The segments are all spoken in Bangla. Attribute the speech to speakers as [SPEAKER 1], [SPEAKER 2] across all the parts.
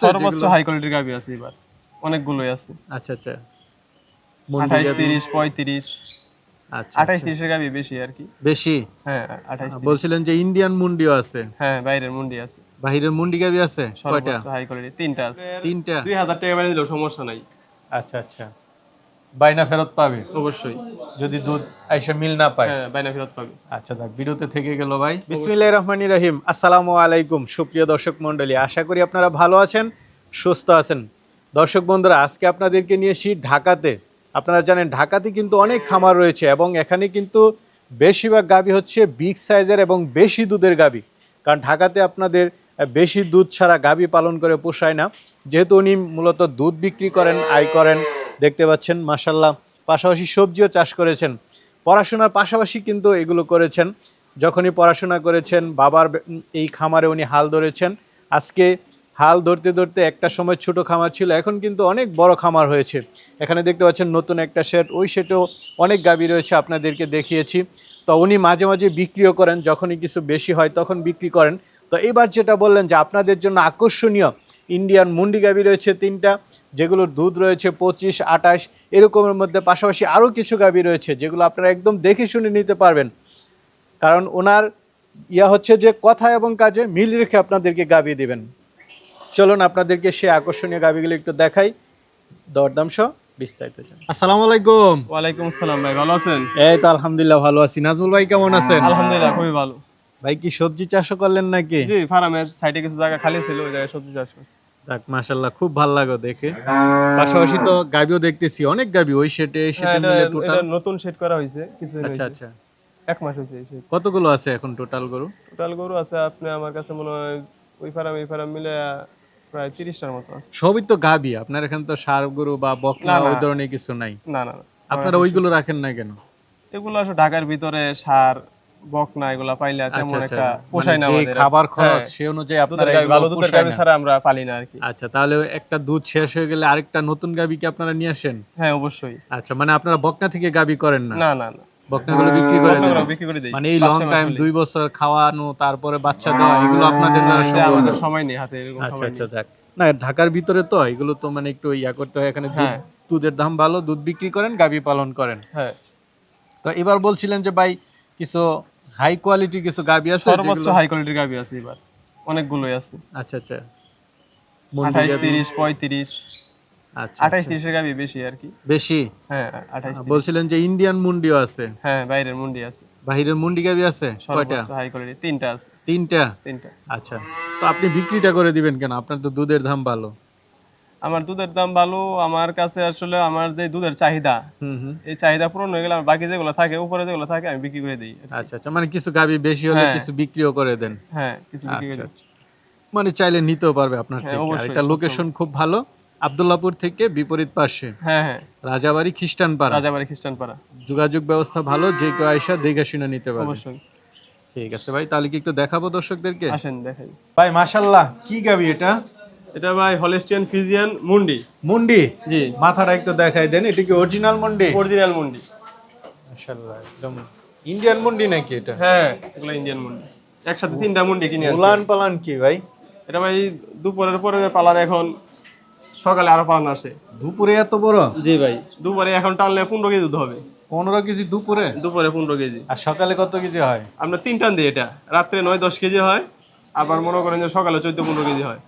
[SPEAKER 1] সর্বোচ্চ হাই কোয়ালিটির গাবি আছে এবার। অনেকগুলোই আছে।
[SPEAKER 2] আচ্ছা আচ্ছা।
[SPEAKER 1] আঠাইশ তিরিশ পঁয়ত্রিশ।
[SPEAKER 2] আচ্ছা
[SPEAKER 1] আঠাইশ তিরিশের গাবি বেশি আর কি।
[SPEAKER 2] বেশি?
[SPEAKER 1] হ্যাঁ আঠাইশ
[SPEAKER 2] বলছিলেন যে ইন্ডিয়ান মুন্ডিও আছে।
[SPEAKER 1] হ্যাঁ বাইরের মুন্ডি আছে।
[SPEAKER 2] বাইরের মুন্ডি গাবি আছে? কয়টা?
[SPEAKER 1] সর্বোচ্চ হাই কোয়ালিটি তিনটা আছে।
[SPEAKER 2] তিনটা।
[SPEAKER 1] দুই হাজার টাকা বাইরে দিলেও সমস্যা নাই।
[SPEAKER 2] আচ্ছা আচ্ছা। বাইনা ফেরত পাবে?
[SPEAKER 1] অবশ্যই।
[SPEAKER 2] যদি দুধ আইসা মিল না পায়?
[SPEAKER 1] হ্যাঁ বাইনা ফেরত পাবে।
[SPEAKER 2] আচ্ছা দেখ ভিডিওতে থেকে গেল ভাই। বিসমিল্লাহ রহমানি রহিম। আসসালামু আলাইকুম সুপ্রিয় দর্শক মণ্ডলী। আশা করি আপনারা ভালো আছেন সুস্থ আছেন। দর্শক বন্ধুরা আজকে আপনাদেরকে নিয়ে এসেছি ঢাকাতে। আপনারা জানেন ঢাকাতে কিন্তু অনেক খামার রয়েছে এবং এখানে কিন্তু বেশিরভাগ গাবি হচ্ছে বিগ সাইজের এবং বেশি দুধের গাবি। কারণ ঢাকাতে আপনাদের বেশি দুধ ছাড়া গাবি পালন করে পোষায় না। যেহেতু উনি মূলত দুধ বিক্রি করেন আয় করেন দেখতে পাচ্ছেন মাসাল্লাহ পাশাপাশি সবজিও চাষ করেছেন। পড়াশোনার পাশাপাশি কিন্তু এগুলো করেছেন। যখনই পড়াশোনা করেছেন, বাবার এই খামারে উনি হাল ধরেছেন। আজকে হাল ধরতে ধরতে একটা সময় ছোট খামার ছিল, এখন কিন্তু অনেক বড় খামার হয়েছে। এখানে দেখতে পাচ্ছেন, নতুন একটা শেড ওই শেডেও অনেক গাবি রয়েছে, আপনাদেরকে দেখিয়েছি। তো উনি মাঝে মাঝে বিক্রিও করেন, যখনই কিছু বেশি হয় তখন বিক্রি করেন। তো এবার যেটা বললেন যে, আপনাদের জন্য আকর্ষণীয় ইন্ডিয়ান মুন্ডি গাবি রয়েছে তিনটা। যেগুলোর দুধ রয়েছে পঁচিশ আঠাশ এরকমের মধ্যে পাশাপাশি আরও কিছু গাবি রয়েছে যেগুলো আপনারা একদম দেখে শুনে নিতে পারবেন। কারণ ওনার ইয়া হচ্ছে যে কথা এবং কাজে মিল রেখে আপনাদেরকে গাবি দিবেন। চলুন আপনাদেরকে সে আকর্ষণীয় গাবিগুলো একটু দেখাই। দরদাম সহ বিস্তারিত। আসসালামু আলাইকুম।
[SPEAKER 1] ওয়ালাইকুম আসসালাম ভাই ভালো আছেন?
[SPEAKER 2] এই তো আলহামদুলিল্লাহ ভালো আছি। নাজমুল ভাই কেমন আছেন?
[SPEAKER 1] আলহামদুলিল্লাহ খুবই ভালো।
[SPEAKER 2] ভাই কি সবজি চাষও করলেন নাকি?
[SPEAKER 1] জি ফার্মের সাইডে কিছু জায়গা খালি ছিল ওই জায়গায় সবজি চাষ করছি।
[SPEAKER 2] যাক মাশাল্লাহ খুব ভালো লাগো দেখে। পাশাপাশি তো গাবিও দেখতেছি অনেক গাবি ওই সেটে
[SPEAKER 1] হ্যাঁ
[SPEAKER 2] সেটে মিলে টোটাল
[SPEAKER 1] নতুন সেট করা হয়েছে কিছু
[SPEAKER 2] আচ্ছা আচ্ছা।
[SPEAKER 1] এক মাস হয়েছে
[SPEAKER 2] কতগুলো আছে এখন টোটাল গরু?
[SPEAKER 1] টোটাল গরু আছে আপনি আমার কাছে মনে হয় ওই ফার্ম এই ফার্ম মিলে প্রায় তিরিশটার মতো আছে।
[SPEAKER 2] সবই তো গাবি আপনার এখানে তো সার গরু বা বকলা ওই ধরনের কিছু নাই।
[SPEAKER 1] না না
[SPEAKER 2] আপনারা ওইগুলো রাখেন না কেন?
[SPEAKER 1] এগুলো আসলে ঢাকার ভিতরে সার বকনা এগুলা পাইলে তেমন
[SPEAKER 2] আচ্ছা,
[SPEAKER 1] একটা পোষায় না আমাদের।
[SPEAKER 2] খাবার খরচ
[SPEAKER 1] হ্যাঁ।
[SPEAKER 2] অনুযায়ী আপনারা
[SPEAKER 1] ভালো দুধের
[SPEAKER 2] না।
[SPEAKER 1] ছাড়া আমরা পালি না আর কি।
[SPEAKER 2] আচ্ছা তাহলে একটা দুধ শেষ হয়ে গেলে আরেকটা নতুন গাবি কি আপনারা নিয়ে আসেন?
[SPEAKER 1] হ্যাঁ অবশ্যই।
[SPEAKER 2] আচ্ছা মানে আপনারা বকনা থেকে গাবি করেন না?
[SPEAKER 1] না না না।
[SPEAKER 2] বকনাগুলো বিক্রি করে দেন
[SPEAKER 1] বকনাগুলো বিক্রি করে দিই।
[SPEAKER 2] মানে এই লং টাইম দুই বছর খাওয়ানো তারপরে বাচ্চা দেওয়া এগুলো আপনাদের দ্বারা
[SPEAKER 1] আমাদের সময় নেই হাতে এরকম
[SPEAKER 2] আচ্ছা আচ্ছা যাক না ঢাকার ভিতরে তো এগুলো তো মানে একটু ইয়া করতে হয় এখানে
[SPEAKER 1] হ্যাঁ।
[SPEAKER 2] দুধের দাম ভালো দুধ বিক্রি করেন গাবি পালন করেন।
[SPEAKER 1] হ্যাঁ।
[SPEAKER 2] তো এবার বলছিলেন যে ভাই কিছু হাই কোয়ালিটি কিছু গাবি আছে
[SPEAKER 1] সর্বোচ্চ হাই কোয়ালিটির গাভি আছে এবার। অনেকগুলোই আছে।
[SPEAKER 2] আচ্ছা আচ্ছা।
[SPEAKER 1] আঠাইশ তিরিশ পঁয়ত্রিশ।
[SPEAKER 2] আচ্ছা
[SPEAKER 1] আঠাইশ তিরিশের গাভি বেশি আর কি।
[SPEAKER 2] বেশি?
[SPEAKER 1] হ্যাঁ আঠাইশ
[SPEAKER 2] বলছিলেন যে ইন্ডিয়ান মুন্ডিও আছে।
[SPEAKER 1] হ্যাঁ বাইরের মুন্ডি আছে।
[SPEAKER 2] বাহিরের মুন্ডি গাবি আছে? কয়টা?
[SPEAKER 1] হাই কোয়ালিটি তিনটা আছে।
[SPEAKER 2] তিনটা?
[SPEAKER 1] তিনটা।
[SPEAKER 2] আচ্ছা। তো আপনি বিক্রিটা করে দিবেন কেন? আপনার তো দুধের দাম ভালো।
[SPEAKER 1] আমার দুধের দাম ভালো আমার কাছে আসলে আমার যে দুধের চাহিদা
[SPEAKER 2] হুম হুম।
[SPEAKER 1] এই চাহিদা পূরণ হয়ে গেলে আমার বাকি যেগুলো থাকে উপরে যেগুলো থাকে আমি বিক্রি করে দিই।
[SPEAKER 2] আচ্ছা আচ্ছা মানে কিছু গাবি বেশি হলে
[SPEAKER 1] হ্যাঁ।
[SPEAKER 2] কিছু বিক্রিও করে দেন।
[SPEAKER 1] হ্যাঁ কিছু বিক্রি করে
[SPEAKER 2] আচ্ছা আচ্ছা। মানে চাইলে নিতেও পারবে আপনার থেকে। আর
[SPEAKER 1] অবশ্যই,
[SPEAKER 2] এটা লোকেশন খুব ভালো। আব্দুল্লাহপুর থেকে বিপরীত পাশে।
[SPEAKER 1] হ্যাঁ হ্যাঁ।
[SPEAKER 2] রাজাবাড়ি খ্রিস্টান পাড়া
[SPEAKER 1] রাজাবাড়ি খ্রিস্টান পাড়া
[SPEAKER 2] যোগাযোগ ব্যবস্থা ভালো যে কেউ আইসা দেখে শুনে নিতে পারবে।
[SPEAKER 1] অবশ্যই।
[SPEAKER 2] ঠিক আছে ভাই তাহলে কি একটু দেখাবো দর্শকদেরকে?
[SPEAKER 1] আসেন দেখাই।
[SPEAKER 2] ভাই মাশাল্লাহ কি গাবি এটা?
[SPEAKER 1] এটা ভাই হলেস্টিয়ান ফিজিয়ান মুন্ডি।
[SPEAKER 2] মুন্ডি?
[SPEAKER 1] জি।
[SPEAKER 2] মাথাটা একটু দেখাই দেন এটা কি অরিজিনাল মুন্ডি?
[SPEAKER 1] অরিজিনাল মুন্ডি।
[SPEAKER 2] মাশাল্লাহ একদম ইন্ডিয়ান মুন্ডি নাকি এটা?
[SPEAKER 1] হ্যাঁ এগুলো ইন্ডিয়ান মুন্ডি। একসাথে তিনটা মুন্ডি কিনে আনছি
[SPEAKER 2] উলান পালান কি ভাই?
[SPEAKER 1] এটা ভাই দুপুরের পরে পালার এখন সকালে আরও পালান আসে।
[SPEAKER 2] দুপুরে এত বড়?
[SPEAKER 1] জি ভাই দুপুরে এখন টানলে পনেরো কেজি দুধ হবে।
[SPEAKER 2] পনেরো কেজি দুপুরে?
[SPEAKER 1] দুপুরে পনেরো কেজি।
[SPEAKER 2] আর সকালে কত কেজি হয়?
[SPEAKER 1] আমরা তিন টান দিই এটা। রাত্রে নয় দশ কেজি হয়। আবার মনে করেন যে সকালে চোদ্দ পনেরো কেজি হয়।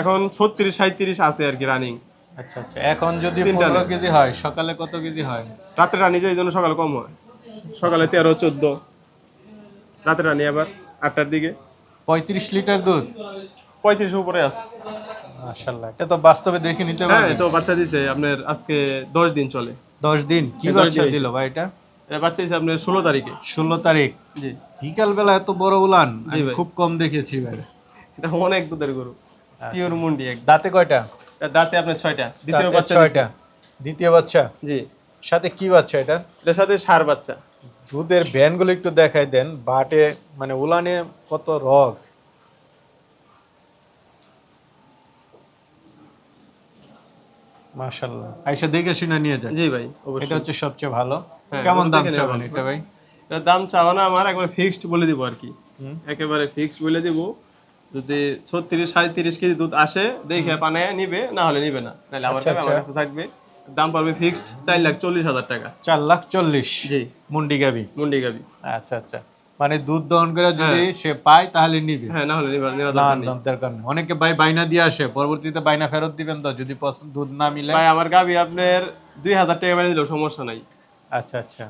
[SPEAKER 1] এখন ছত্রিশ সাঁত্রিশ আছে আর কি রানিং
[SPEAKER 2] আচ্ছা আচ্ছা। এখন যদি পনেরো কেজি হয় সকালে কত কেজি হয়?
[SPEAKER 1] রাত্রে রানি যায় এই জন্য সকালে কম হয়। সকালে তেরো চোদ্দ। রাতে রানি আবার আটটার দিকে।
[SPEAKER 2] পঁয়ত্রিশ লিটার দুধ?
[SPEAKER 1] পঁয়ত্রিশ উপরে আছে।
[SPEAKER 2] মাশাল্লাহ এটা তো বাস্তবে দেখে নিতে
[SPEAKER 1] হ্যাঁ তো বাচ্চা দিছে আপনার আজকে দশ দিন চলে।
[SPEAKER 2] দশ দিন? কি বাচ্চা দিল ভাই এটা?
[SPEAKER 1] বাচ্চা দিছে আপনার ষোলো তারিখে।
[SPEAKER 2] ষোলো তারিখ।
[SPEAKER 1] জি।
[SPEAKER 2] বিকাল বেলা এত বড় উলান? আমি খুব কম দেখেছি ভাই।
[SPEAKER 1] এটা অনেক দুধের গরু। পিওর মুন্ডি এক
[SPEAKER 2] দাঁতে কয়টা?
[SPEAKER 1] দাঁতে আপনার ছয়টা। দ্বিতীয় বাচ্চা
[SPEAKER 2] ছয়টা। দ্বিতীয় বাচ্চা?
[SPEAKER 1] জি।
[SPEAKER 2] সাথে কি বাচ্চা এটা?
[SPEAKER 1] এটার সাথে সার বাচ্চা।
[SPEAKER 2] দুধের ভ্যানগুলো একটু দেখাই দেন। বাটে মানে উলানে কত রগ? মাশাল্লাহ আইসা দেখে শুনে নিয়ে যান।
[SPEAKER 1] জি ভাই অবশ্যই।
[SPEAKER 2] এটা হচ্ছে সবচেয়ে ভালো।
[SPEAKER 1] হ্যাঁ,
[SPEAKER 2] কেমন দাম চাবেন এটা ভাই?
[SPEAKER 1] দাম চাওয়া না আমার একবার ফিক্সড বলে দিব আর কি। একেবারে ফিক্সড বলে দিব। যদি ছত্রিশ সাঁত্রিশ কেজি দুধ আসে দেখে পানে নিবে না হলে নিবে না। তাহলে আবার
[SPEAKER 2] আচ্ছা,
[SPEAKER 1] আমার কাছে থাকবে দাম পড়বে ফিক্সড চার লাখ চল্লিশ হাজার টাকা।
[SPEAKER 2] চার লাখ চল্লিশ?
[SPEAKER 1] জি।
[SPEAKER 2] মুন্ডি গাবি?
[SPEAKER 1] মুন্ডি গাবি।
[SPEAKER 2] আচ্ছা আচ্ছা। মানে দুধ দহন করে যদি সে পায় তাহলে নিবে?
[SPEAKER 1] হ্যাঁ না হলে নিবে
[SPEAKER 2] না
[SPEAKER 1] দরকার নেই।
[SPEAKER 2] অনেকে ভাই বাইনা দিয়ে আসে পরবর্তীতে বাইনা ফেরত দিবেন তো যদি দুধ না মিলে।
[SPEAKER 1] ভাই আমার গাবি আপনার দুই হাজার টাকা বেড়ে দিলেও সমস্যা নাই।
[SPEAKER 2] আচ্ছা আচ্ছা।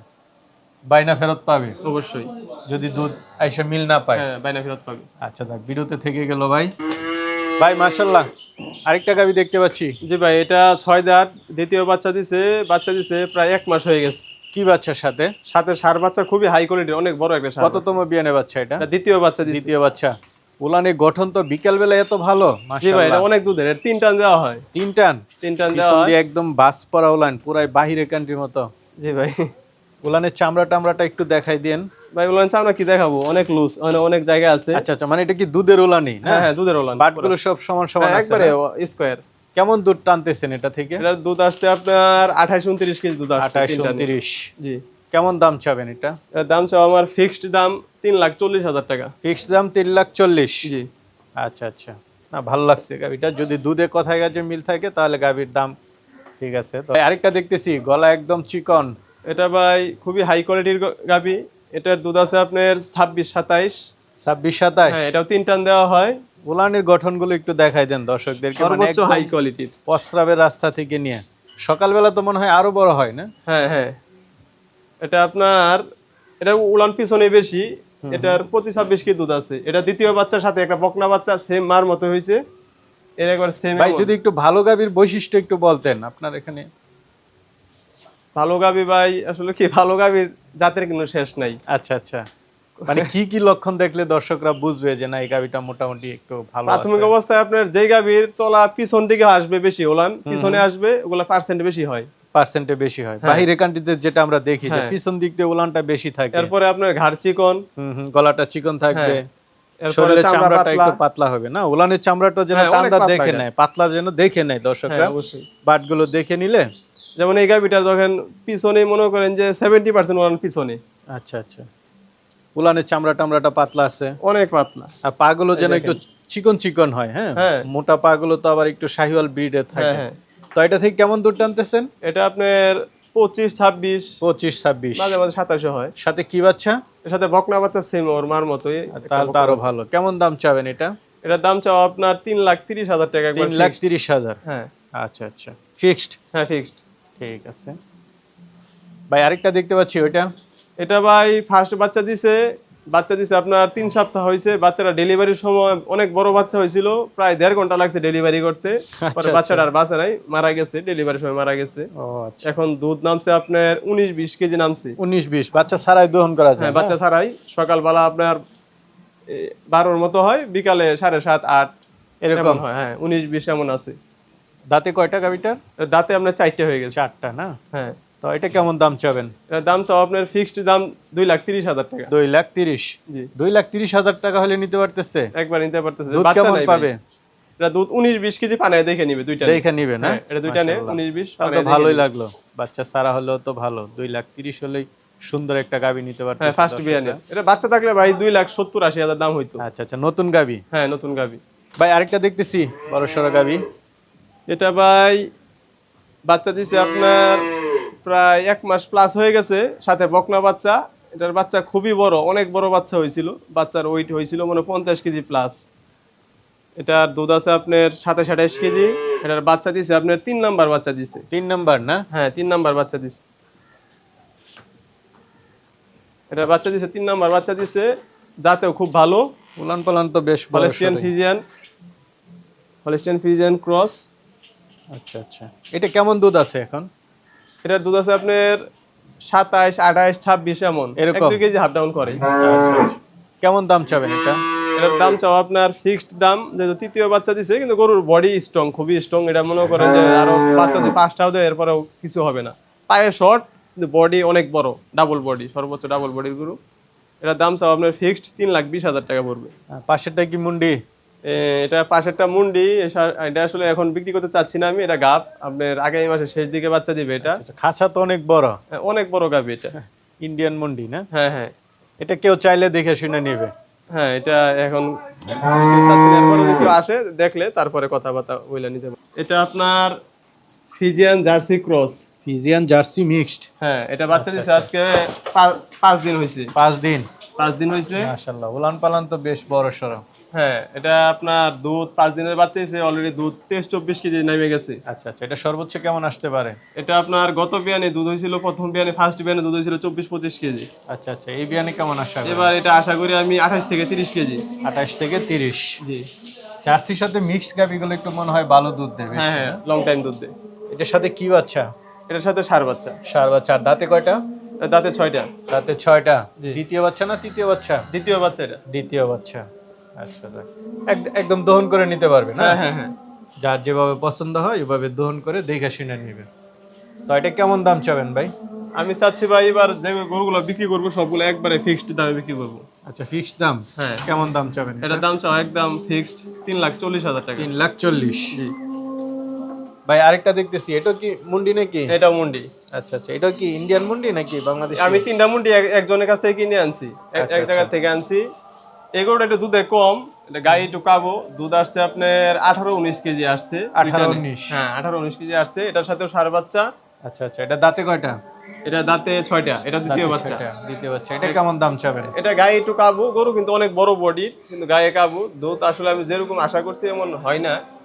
[SPEAKER 2] বাইনা ফেরত পাবে?
[SPEAKER 1] অবশ্যই।
[SPEAKER 2] যদি দুধ আইসা মিল না পায়?
[SPEAKER 1] হ্যাঁ বাইনা ফেরত পাবে।
[SPEAKER 2] আচ্ছা দেখ বিরতে থেকে গেল ভাই। ভাই মার্শাল্লাহ আরেকটা গাবি দেখতে পাচ্ছি।
[SPEAKER 1] জি ভাই এটা ছয় দাঁত দ্বিতীয় বাচ্চা দিছে বাচ্চা দিছে প্রায় এক মাস হয়ে গেছে।
[SPEAKER 2] কি বাচ্চার সাথে?
[SPEAKER 1] সাথে সার বাচ্চা খুবই হাই কোয়ালিটির অনেক বড় একটা সার।
[SPEAKER 2] কততম বিয়ানে বাচ্চা এটা?
[SPEAKER 1] দ্বিতীয় বাচ্চা
[SPEAKER 2] দ্বিতীয় বাচ্চা। উলানের গঠন তো বিকাল বেলা এত ভালো
[SPEAKER 1] জি ভাই এটা অনেক দুধের তিন টান দেওয়া হয়।
[SPEAKER 2] তিন টান?
[SPEAKER 1] তিন টান দেওয়া হয়।
[SPEAKER 2] একদম বাস পরা উলান পুরাই বাহিরে কান্ট্রির মতো।
[SPEAKER 1] জি ভাই।
[SPEAKER 2] উলানের চামড়া টামড়াটা একটু দেখাই দেন।
[SPEAKER 1] ভাই বললেন আমরা কি দেখাবো? অনেক লুজ মানে অনেক জায়গা আছে।
[SPEAKER 2] আচ্ছা আচ্ছা মানে এটা কি দুধের উলানি না
[SPEAKER 1] হ্যাঁ হ্যাঁ দুধের ওলান
[SPEAKER 2] বাটগুলো সব সমান সমান
[SPEAKER 1] হ্যাঁ,
[SPEAKER 2] আছে
[SPEAKER 1] একবারে? স্কোয়ার
[SPEAKER 2] কেমন দুধ টানতেছেন এটা থেকে?
[SPEAKER 1] এটা দুধ আসছে আপনার আঠাশ উনত্রিশ কেজি দুধ আসছে
[SPEAKER 2] আঠাশ
[SPEAKER 1] তিন টানে।
[SPEAKER 2] উনত্রিশ।
[SPEAKER 1] জি।
[SPEAKER 2] কেমন দাম চাবেন এটা?
[SPEAKER 1] দাম চাও আমার ফিক্সড দাম তিন লাখ চল্লিশ হাজার টাকা।
[SPEAKER 2] ফিক্সড দাম তিন লাখ চল্লিশ।
[SPEAKER 1] জি।
[SPEAKER 2] আচ্ছা আচ্ছা। না ভালো লাগছে গাভিটা। যদি দুধে কথায় কাজে মিল থাকে তাহলে গাভির দাম ঠিক আছে। তো আরেকটা দেখতেছি গলা একদম চিকন।
[SPEAKER 1] এটা ভাই খুবই হাই কোয়ালিটির গাবি। এটার দুধ আছে আপনার ছাব্বিশ সাতাইশ।
[SPEAKER 2] ছাব্বিশ সাতাশ
[SPEAKER 1] হ্যাঁ এটাও তিন টান দেওয়া হয়।
[SPEAKER 2] উলানের গঠনগুলো একটু দেখাই দেন দর্শকদেরকে মানে
[SPEAKER 1] সর্বোচ্চ হাই কোয়ালিটির
[SPEAKER 2] প্রস্রাবের রাস্তা থেকে নিয়ে। সকালবেলা তো মনে হয় আরও বড় হয় না?
[SPEAKER 1] হ্যাঁ হ্যাঁ। এটা আপনার এটা উলান পিছনে বেশি। এটার পঁচিশ ছাব্বিশ কেজি দুধ আছে। এটা দ্বিতীয় বাচ্চার সাথে একটা বকনা বাচ্চা সেম মার মতো হয়েছে। এর একবার সেম
[SPEAKER 2] ভাই যদি একটু ভালো গাভীর বৈশিষ্ট্য একটু বলতেন আপনার এখানে।
[SPEAKER 1] ভালো গাবি ভাই আসলে কি ভালো গাবির জাতের কিন্তু শেষ নাই।
[SPEAKER 2] আচ্ছা আচ্ছা। মানে কি কি লক্ষণ দেখলে দর্শকরা বুঝবে যে না এই গাবিটা মোটামুটি একটু ভালো
[SPEAKER 1] প্রাথমিক অবস্থায় আপনার যেই গাবির তলা পিছন দিকে আসবে বেশি ওলান পিছনে আসবে ওগুলা পার্সেন্ট বেশি হয়।
[SPEAKER 2] পার্সেন্টে বেশি হয়। বাহিরে কান্ট্রিতে যেটা আমরা দেখি যে
[SPEAKER 1] হ্যাঁ।
[SPEAKER 2] পিছন দিক দিয়ে উলানটা বেশি থাকে।
[SPEAKER 1] এরপরে আপনার ঘাড় চিকন।
[SPEAKER 2] গলাটা চিকন থাকবে।
[SPEAKER 1] হ্যাঁ।
[SPEAKER 2] শরীরের চামড়াটা একটু পাতলা হবে না? উলানের চামড়াটা যেন
[SPEAKER 1] হ্যাঁ,
[SPEAKER 2] টান্দা দেখে নেয় পাতলা যেন দেখে নেয় দর্শকরা।
[SPEAKER 1] হ্যাঁ
[SPEAKER 2] বাটগুলো দেখে নিলে
[SPEAKER 1] যেমন এই গাবিটা যখন পিছনে মনে করেন যে সেভেন্টি পার্সেন্ট ওলান পিছনে।
[SPEAKER 2] আচ্ছা আচ্ছা। উলানের চামড়া টামড়াটা পাতলা আছে।
[SPEAKER 1] অনেক পাতলা।
[SPEAKER 2] আর পাগুলো যেন একটু চিকন চিকন হয় হ্যাঁ?
[SPEAKER 1] হ্যাঁ।
[SPEAKER 2] মোটা পাগুলো তো আবার একটু শাহিওয়াল ব্রিডের থাকে।
[SPEAKER 1] হ্যাঁ,
[SPEAKER 2] তো এটা থেকে কেমন দুধ টানতেছেন?
[SPEAKER 1] এটা আপনার পঁচিশ ছাব্বিশ।
[SPEAKER 2] পঁচিশ ছাব্বিশ।
[SPEAKER 1] মাঝে মাঝে সাতাশে হয়।
[SPEAKER 2] সাথে কি বাচ্চা?
[SPEAKER 1] এর সাথে বকনা বাচ্চা সেম ওর মার মতোই।
[SPEAKER 2] তাহলে তো আরও ভালো। কেমন দাম চাবেন এটা?
[SPEAKER 1] এটার দাম চাও আপনার তিন লাখ তিরিশ হাজার টাকা
[SPEAKER 2] তিন লাখ তিরিশ হাজার।
[SPEAKER 1] হ্যাঁ।
[SPEAKER 2] আচ্ছা আচ্ছা। ফিক্সড
[SPEAKER 1] হ্যাঁ ফিক্সড
[SPEAKER 2] ঠিক আছে। ভাই আরেকটা দেখতে পাচ্ছি ওইটা।
[SPEAKER 1] এটা ভাই ফার্স্ট বাচ্চা দিছে বাচ্চা দিছে আপনার তিন সপ্তাহ হয়েছে বাচ্চাটা ডেলিভারির সময় অনেক বড় বাচ্চা হয়েছিল প্রায় দেড় ঘণ্টা লাগছে ডেলিভারি করতে। পরে বাচ্চাটা আর বাঁচে নাই মারা গেছে ডেলিভারির সময় মারা গেছে।
[SPEAKER 2] আচ্ছা।
[SPEAKER 1] এখন দুধ নামছে আপনার উনিশ বিশ কেজি নামছে।
[SPEAKER 2] উনিশ বিশ বাচ্চা ছাড়াই দহন করা যায়
[SPEAKER 1] হ্যাঁ বাচ্চা ছাড়াই সকালবেলা আপনার বারোর মতো হয় বিকালে সাড়ে সাত আট
[SPEAKER 2] এরকম?
[SPEAKER 1] এরকম হয় হ্যাঁ উনিশ বিশ এমন আছে।
[SPEAKER 2] দাঁতে কয়টা গাভিটার
[SPEAKER 1] দাঁতে আপনার চারটে হয়ে গেছে।
[SPEAKER 2] চারটা না?
[SPEAKER 1] হ্যাঁ।
[SPEAKER 2] তো এটা কেমন দাম চাবেন?
[SPEAKER 1] দাম চাও আপনার ফিক্সড দাম দুই লাখ তিরিশ হাজার টাকা।
[SPEAKER 2] দুই লাখ তিরিশ?
[SPEAKER 1] জি।
[SPEAKER 2] দুই লাখ তিরিশ হাজার টাকা হলে নিতে পারতেছে?
[SPEAKER 1] একবার নিতে পারতেছে। বাচ্চা নাই
[SPEAKER 2] পাবে?
[SPEAKER 1] এটা দুধ উনিশ বিশ কেজি পানে দেখে নিবে দুইটা
[SPEAKER 2] দেখে নিবে না?
[SPEAKER 1] হ্যাঁ, এটা দুইটা নে উনিশ বিশ
[SPEAKER 2] ভালোই লাগল। বাচ্চা সারা হলেও তো ভালো। দুই লাখ তিরিশ হলেই সুন্দর একটা গাবি নিতে
[SPEAKER 1] হ্যাঁ ফার্স্ট বিয়ানে এটা বাচ্চা থাকলে ভাই দুই লাখ সত্তর আশি হাজার দাম হইতো।
[SPEAKER 2] আচ্ছা আচ্ছা নতুন গাবি?
[SPEAKER 1] হ্যাঁ নতুন গাবি।
[SPEAKER 2] ভাই আরেকটা দেখতেছি। বড় সড়ো গাবি।
[SPEAKER 1] এটা ভাই বাচ্চা দিছে আপনার প্রায় এক মাস প্লাস হয়ে গেছে সাথে বকনা বাচ্চা। এটার বাচ্চা খুবই বড় অনেক বড় বাচ্চা হয়েছিল। বাচ্চার ওয়েট হয়েছিল মানে পঞ্চাশ কেজি প্লাস এটার দুধ আছে আপনার সাতাশ আঠাশ কেজি। এটার বাচ্চা দিছে আপনার তিন নাম্বার বাচ্চা দিছে।
[SPEAKER 2] তিন নাম্বার না?
[SPEAKER 1] হ্যাঁ তিন নাম্বার বাচ্চা দিছে। এটা বাচ্চা দিছে তিন নাম্বার বাচ্চা দিছে। যাতেও খুব ভালো।
[SPEAKER 2] উলান পালান তো বেশ
[SPEAKER 1] Holstein Friesian Holstein Friesian cross
[SPEAKER 2] আচ্ছা আচ্ছা। এটা কেমন দুধ আছে এখন?
[SPEAKER 1] এটার দুধ আছে আপনার সাতাইশ আঠাইশ ছাব্বিশ এমন।
[SPEAKER 2] এরকম?
[SPEAKER 1] কেজি হাফ ডাউন করে।
[SPEAKER 2] আচ্ছা আচ্ছা। কেমন দাম চাবেন এটা?
[SPEAKER 1] এটার দাম চাও আপনার ফিক্সড দাম যেহেতু তৃতীয় বাচ্চা দিছে কিন্তু গরুর বডি স্ট্রং খুবই স্ট্রং এটা মনে করেন যে আরও বাচ্চা দিয়ে পাঁচটাও দেয় এরপরেও কিছু হবে না। পায়ে শর্ট কিন্তু বডি অনেক বড় ডাবল বডি সর্বোচ্চ ডাবল বডির গরু। এটার দাম চাও আপনার ফিক্সড তিন লাখ বিশ হাজার টাকা পড়বে।
[SPEAKER 2] পাশেরটা কি মুন্ডি?
[SPEAKER 1] এটা পাশেরটা মুন্ডি এটা আসলে এখন বিক্রি করতে চাচ্ছি না আমি এটা গাপ আপনার আগামী মাসের শেষ দিকে বাচ্চা দিবে এটা।
[SPEAKER 2] আচ্ছা, খাঁচা তো অনেক বড়।
[SPEAKER 1] হ্যাঁ, অনেক বড় গাবি এটা।
[SPEAKER 2] ইন্ডিয়ান মুন্ডি না?
[SPEAKER 1] হ্যাঁ হ্যাঁ।
[SPEAKER 2] এটা কেউ চাইলে দেখে শুনে নেবে।
[SPEAKER 1] হ্যাঁ এটা এখন কেউ আসে দেখলে তারপরে কথাবার্তা বলে নিতে এটা আপনার Friesian Jersey cross.
[SPEAKER 2] Friesian Jersey mixed.
[SPEAKER 1] হ্যাঁ এটা বাচ্চা দিছে আজকে পাঁচ দিন হয়েছে
[SPEAKER 2] পাঁচ দিন।
[SPEAKER 1] পাঁচ দিন হয়েছে
[SPEAKER 2] মাশাল্লাহ উলান পালান তো বেশ বড় সড়ো।
[SPEAKER 1] হ্যাঁ এটা আপনার দুধ পাঁচ দিনের বাচ্চা হয়েছে অলরেডি দুধ তেইশ চব্বিশ কেজি নেমে গেছে।
[SPEAKER 2] আচ্ছা আচ্ছা এটা সর্বোচ্চ কেমন আসতে পারে?
[SPEAKER 1] এটা আপনার গত বিয়ানে দুধ হয়েছিল প্রথম বিয়ানে ফার্স্ট বিয়ানে দুধ হয়েছিল চব্বিশ পঁচিশ কেজি।
[SPEAKER 2] আচ্ছা আচ্ছা এই বিয়ানে কেমন আসা
[SPEAKER 1] এবার? এটা আশা করি আমি আঠাশ থেকে তিরিশ কেজি।
[SPEAKER 2] আঠাশ থেকে তিরিশ।
[SPEAKER 1] জি।
[SPEAKER 2] জার্সির সাথে মিক্সড গাভিগুলো একটু মনে হয় ভালো দুধ দেবে
[SPEAKER 1] হ্যাঁ হ্যাঁ লং টাইম দুধ দেয়।
[SPEAKER 2] এটার সাথে কি বাচ্চা?
[SPEAKER 1] এটার সাথে সার বাচ্চা।
[SPEAKER 2] সার বাচ্চা আর দাঁতে কয়টা?
[SPEAKER 1] দাঁতে ছয়টা?
[SPEAKER 2] দাঁতে ছয়টা। দ্বিতীয় বাচ্চা না তৃতীয় বাচ্চা?
[SPEAKER 1] দ্বিতীয় বাচ্চা এটা?
[SPEAKER 2] দ্বিতীয় বাচ্চা। আচ্ছা একদম দহন করে নিতে পারবে না?
[SPEAKER 1] হ্যাঁ হ্যাঁ হ্যাঁ।
[SPEAKER 2] যার যেভাবে পছন্দ হয় ওইভাবে দহন করে দেখে শুনে নিবে। তো এটা কেমন দাম চাবেন ভাই?
[SPEAKER 1] আমি চাচ্ছি ভাই এবার যে গরুগুলো বিক্রি করব সবগুলো একবারে ফিক্সড দামে বিক্রি করব।
[SPEAKER 2] আচ্ছা ফিক্সড দাম?
[SPEAKER 1] হ্যাঁ।
[SPEAKER 2] কেমন দাম চাবেন
[SPEAKER 1] এটার দাম চাও একদম ফিক্সড তিন লাখ চল্লিশ হাজার টাকা।
[SPEAKER 2] তিন লাখ চল্লিশ। ভাই আরেকটা দেখতেছি। এটা কি মুন্ডি নাকি?
[SPEAKER 1] এটা মুন্ডি।
[SPEAKER 2] আচ্ছা আচ্ছা। এটা কি ইন্ডিয়ান মুন্ডি নাকি বাংলাদেশ?
[SPEAKER 1] আমি তিনটা মুন্ডি একজনের কাছ থেকে কিনে আনছি। এক- এক জায়গা থেকে আনছি। এগুলোটা একটু দুধে কম। এটা গায়ে একটু কাবো। দুধ আসছে আপনার আঠারো উনিশ কেজি আসছে
[SPEAKER 2] 18,
[SPEAKER 1] দুইটানে।
[SPEAKER 2] 19
[SPEAKER 1] হ্যাঁ আঠারো উনিশ কেজি আসছে। এটার সাথে সার বাচ্চা।
[SPEAKER 2] আচ্ছা আচ্ছা। এটা দাঁতে কয়টা?
[SPEAKER 1] এটা দাঁতে ছয়টা। এটা দ্বিতীয় বাচ্চা।
[SPEAKER 2] দ্বিতীয় বাচ্চা। এটা কেমন দাম চাবেন
[SPEAKER 1] এটা গায়ে একটু কাবু। গরু কিন্তু অনেক বড় বডি কিন্তু গায়ে কাবু। দুধ আসলে আমি যেরকম আশা করছি এমন হয় না।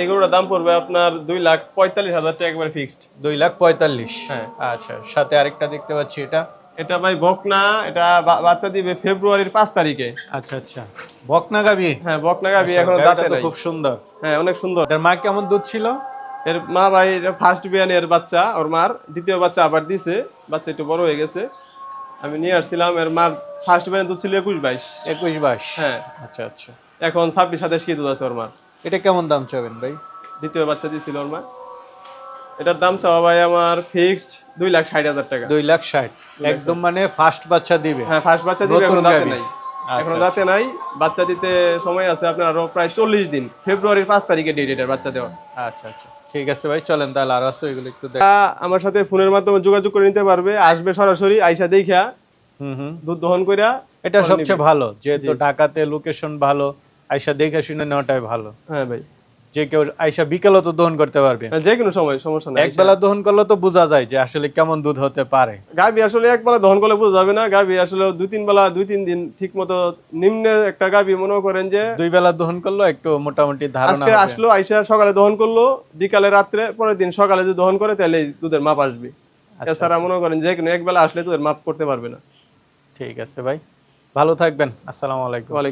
[SPEAKER 1] এই গরুটার দাম পড়বে আপনার দুই লাখ পঁয়তাল্লিশ হাজার টাকা একবার ফিক্সড
[SPEAKER 2] দুই লাখ পঁয়তাল্লিশ।
[SPEAKER 1] হ্যাঁ।
[SPEAKER 2] আচ্ছা সাথে আরেকটা দেখতে পাচ্ছি এটা।
[SPEAKER 1] এটা ভাই বকনা এটা বাচ্চা দিবে ফেব্রুয়ারির পাঁচ তারিখে।
[SPEAKER 2] আচ্ছা আচ্ছা। বকনা গাবি
[SPEAKER 1] হ্যাঁ বকনা গাবি এখনও
[SPEAKER 2] গাবিটা
[SPEAKER 1] দাঁতে নাই।
[SPEAKER 2] খুব সুন্দর।
[SPEAKER 1] হ্যাঁ অনেক সুন্দর।
[SPEAKER 2] এটার মা কেমন দুধ ছিল?
[SPEAKER 1] এর মা ভাই ফার্স্ট বিয়ানের বাচ্চা ওর মার। দ্বিতীয় বাচ্চা আবার দিছে বাচ্চা একটু বড় হয়ে গেছে। আমি নিয়ে আসছিলাম এর মার ফার্স্ট বিয়ানের দুধ ছিল একুশ বাইশ।
[SPEAKER 2] একুশ বাইশ।
[SPEAKER 1] হ্যাঁ।
[SPEAKER 2] আচ্ছা আচ্ছা।
[SPEAKER 1] এখন ছাব্বিশ সাতাশ কি দুধ আছে ওর মার।
[SPEAKER 2] এটা কেমন দাম চাবেন ভাই?
[SPEAKER 1] দ্বিতীয় বাচ্চা দিয়েছিল ওর মা। এটার দাম চাওয়া ভাই আমার ফিক্সড দুই লাখ ষাট হাজার টাকা।
[SPEAKER 2] দুই লাখ ষাট। একদম মানে ফার্স্ট বাচ্চা দিবে।
[SPEAKER 1] হ্যাঁ ফার্স্ট বাচ্চা দিবে এখনও দাঁতে নাই।
[SPEAKER 2] আচ্ছা,
[SPEAKER 1] এখনও দাঁতে নাই। বাচ্চা দিতে সময় আছে আপনার আরও প্রায় চল্লিশ দিন। ফেব্রুয়ারির পাঁচ তারিখে ডেট এটার বাচ্চা দেওয়া
[SPEAKER 2] আচ্ছা আচ্ছা। ঠিক আছে ভাই চলেন তাহলে আর আছে এগুলো একটু দেখ।
[SPEAKER 1] আমার সাথে ফোনের মাধ্যমে যোগাযোগ করে নিতে পারবে আসবে সরাসরি আইসা দেখা
[SPEAKER 2] হুম হুম।
[SPEAKER 1] দুধ দহন কইরা
[SPEAKER 2] এটা সবচেয়ে ভালো যেহেতু ঢাকাতে লোকেশন ভালো আইসা দেখে শুনে নেওয়াটাই ভালো।
[SPEAKER 1] হ্যাঁ ভাই।
[SPEAKER 2] যে কেউ আইসা বিকেলও তো দহন করতে পারবে।
[SPEAKER 1] হ্যাঁ, যে কোনো সময় সমস্যা নাই
[SPEAKER 2] একবেলা দহন করলে তো বোঝা যায় যে আসলে কেমন দুধ হতে পারে।
[SPEAKER 1] গাবি আসলে এক বেলা দহন করলে বোঝা যাবে না। গাবি আসলে দুই তিন বেলা দুই তিন দিন ঠিক মতো নিম্নে একটা গাবি মনে করেন যে
[SPEAKER 2] দুই বেলা দহন করল একটু মোটামুটি ধারণা
[SPEAKER 1] আজকে আসলো আইসা সকালে দহন করল বিকালে রাত্রে পরের দিন সকালে যদি দহন করে তাহলে দুধের মাপ আসবে।
[SPEAKER 2] আচ্ছা,
[SPEAKER 1] এছাড়া মনে করেন যে কোনো এক বেলা আসলে দুধের মাপ করতে পারবে না।
[SPEAKER 2] ঠিক আছে ভাই। ভালো থাকবেন। আসসালামু আলাইকুম।
[SPEAKER 1] ওয়ালাইকুম